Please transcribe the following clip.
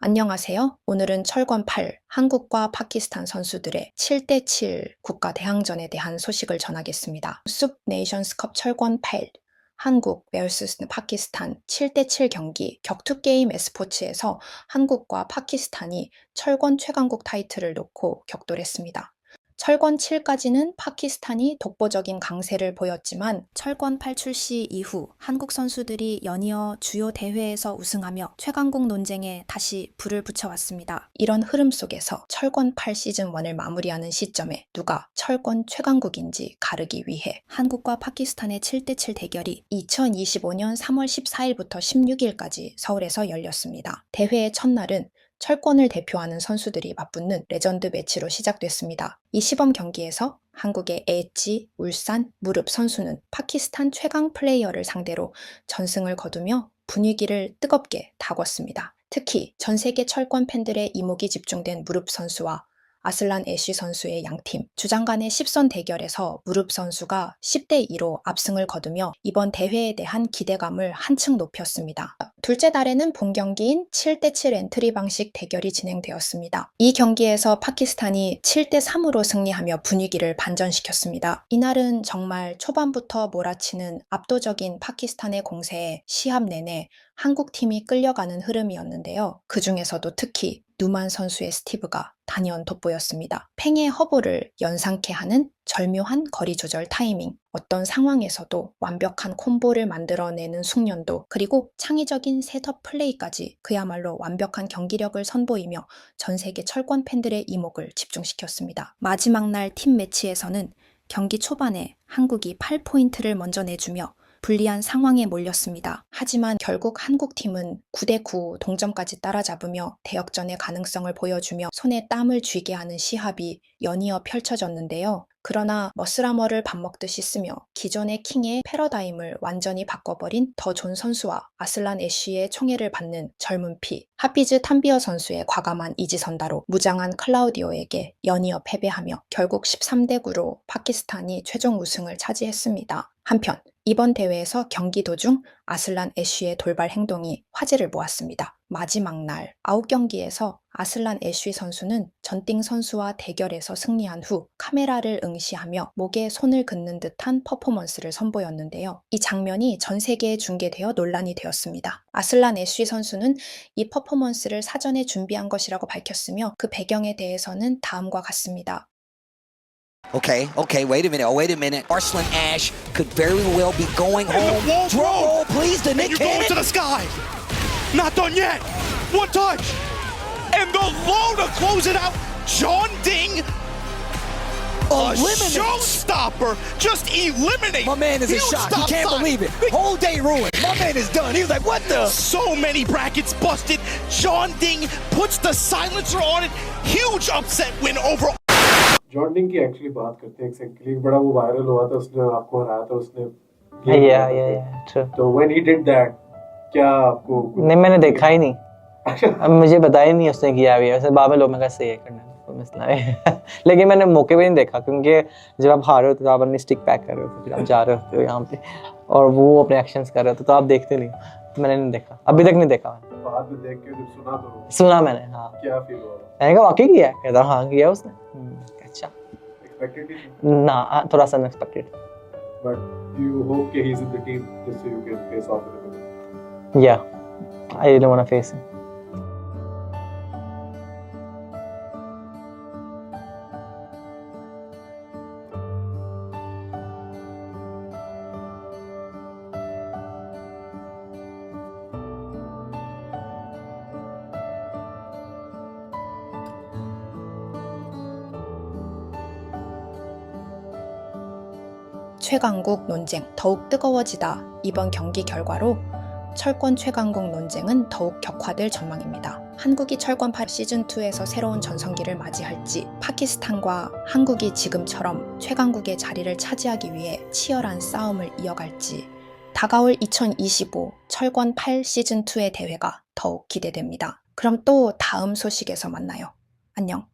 안녕하세요. 오늘은 철권 8 한국과 파키스탄 선수들의 7대7 국가 대항전에 대한 소식을 전하겠습니다. 숲 네이션스컵 철권 8 한국 vs 파키스탄 7대7 경기 격투 게임 e스포츠에서 한국과 파키스탄이 철권 최강국 타이틀을 놓고 격돌했습니다. 철권 7까지는 파키스탄이 독보적인 강세를 보였지만 철권 8 출시 이후 한국 선수들이 연이어 주요 대회에서 우승하며 최강국 논쟁에 다시 불을 붙여왔습니다. 이런 흐름 속에서 철권 8 시즌 1을 마무리하는 시점에 누가 철권 최강국인지 가르기 위해 한국과 파키스탄의 7대7 대결이 2025년 3월 14일부터 16일까지 서울에서 열렸습니다. 대회의 첫날은 철권을 대표하는 선수들이 맞붙는 레전드 매치로 시작됐습니다. 이 시범 경기에서 한국의 엣지, 울산, 무릎 선수는 파키스탄 최강 플레이어를 상대로 전승을 거두며 분위기를 뜨겁게 다궜습니다. 특히 전 세계 철권 팬들의 이목이 집중된 무릎 선수와 아슬란 애쉬 선수의 양팀 주장 간의 10선 대결에서 무릎 선수가 10대 2로 압승을 거두며 이번 대회에 대한 기대감을 한층 높였습니다. 둘째 날에는 본 경기인 7대7 엔트리 방식 대결이 진행되었습니다. 이 경기에서 파키스탄이 7대 3으로 승리하며 분위기를 반전시켰습니다. 이날은 정말 초반부터 몰아치는 압도적인 파키스탄의 공세에 시합 내내 한국 팀이 끌려가는 흐름이었는데요. 그 중에서도 특히 누만 선수의 스티브가 단연 돋보였습니다. 팽의 허브를 연상케 하는 절묘한 거리 조절 타이밍, 어떤 상황에서도 완벽한 콤보를 만들어내는 숙련도, 그리고 창의적인 셋업 플레이까지 그야말로 완벽한 경기력을 선보이며 전 세계 철권 팬들의 이목을 집중시켰습니다. 마지막 날 팀 매치에서는 경기 초반에 한국이 8포인트를 먼저 내주며 불리한 상황에 몰렸습니다. 하지만 결국 한국팀은 9대9 동점까지 따라잡으며 대역전의 가능성을 보여주며 손에 땀을 쥐게 하는 시합이 연이어 펼쳐졌는데요. 그러나 머스라머를 밥 먹듯이 쓰며 기존의 킹의 패러다임을 완전히 바꿔버린 더 존 선수와 아슬란 애쉬의 총애를 받는 젊은 피, 하피즈 탐비어 선수의 과감한 이지선다로 무장한 클라우디오에게 연이어 패배하며 결국 13대 9로 파키스탄이 최종 우승을 차지했습니다. 한편 이번 대회에서 경기 도중 아슬란 애쉬의 돌발 행동이 화제를 모았습니다. 마지막 날 9경기에서 아슬란 애쉬 선수는 전띵 선수와 대결에서 승리한 후 카메라를 응시하며 목에 손을 긋는 듯한 퍼포먼스를 선보였는데요. 이 장면이 전 세계에 중계되어 논란이 되었습니다. 아슬란 애쉬 선수는 이 퍼포먼스를 사전에 준비한 것이라고 밝혔으며 그 배경에 대해서는 다음과 같습니다. Okay, okay, wait a minute. Oh, wait a minute. Arslan Ash could very well be going home. the Drum roll, please, And Nick you're going to the sky. Not done yet. One touch. And the low to close it out. John Ding, a Eliminates. showstopper, just eliminate. My man is in Huge shock. He can't sign. believe it. Whole day ruined. My man is done. He was like, what the? So many brackets busted. John Ding puts the silencer on it. Huge upset win over जॉर्डिंग की एक्चुअली बात करते हैं एक्चुअली बड़ा वो वायरल हुआ था उसने आपको हराया था उसने था। yeah, true. तो व्हेन ही डिड दैट क्या आपको नहीं मैंने देखा ही नहीं। अब मुझे बताया ही नहीं उसने किया भी है। वैसे बाद में लोग मैं कहा सही है करना मसला लेकिन मैंने मौके पे नहीं देखा क्योंकि जब आप हारे होते हो तो आप अपनी स्टिक पैक कर रहे हो फिर आप जा रहे होते हो यहाँ पे और वो अपने एक्शंस कर रहे होते तो आप देखते नहीं तो मैंने नहीं देखा। अभी तक नहीं देखा मैंने। सुना मैंने हाँ। क्या फील हुआ मैंने कहा वाकई किया हाँ, उसने। अच्छा। ना हाँ, थोड़ा सा अनएक्सपेक्टेड बट यू होप कि he is in the team just so you can face off या I don't want to face 최강국 논쟁 더욱 뜨거워지다 이번 경기 결과로 철권 최강국 논쟁은 더욱 격화될 전망입니다. 한국이 철권 8 시즌2에서 새로운 전성기를 맞이할지 파키스탄과 한국이 지금처럼 최강국의 자리를 차지하기 위해 치열한 싸움을 이어갈지 다가올 2025 철권 8 시즌2의 대회가 더욱 기대됩니다. 그럼 또 다음 소식에서 만나요. 안녕.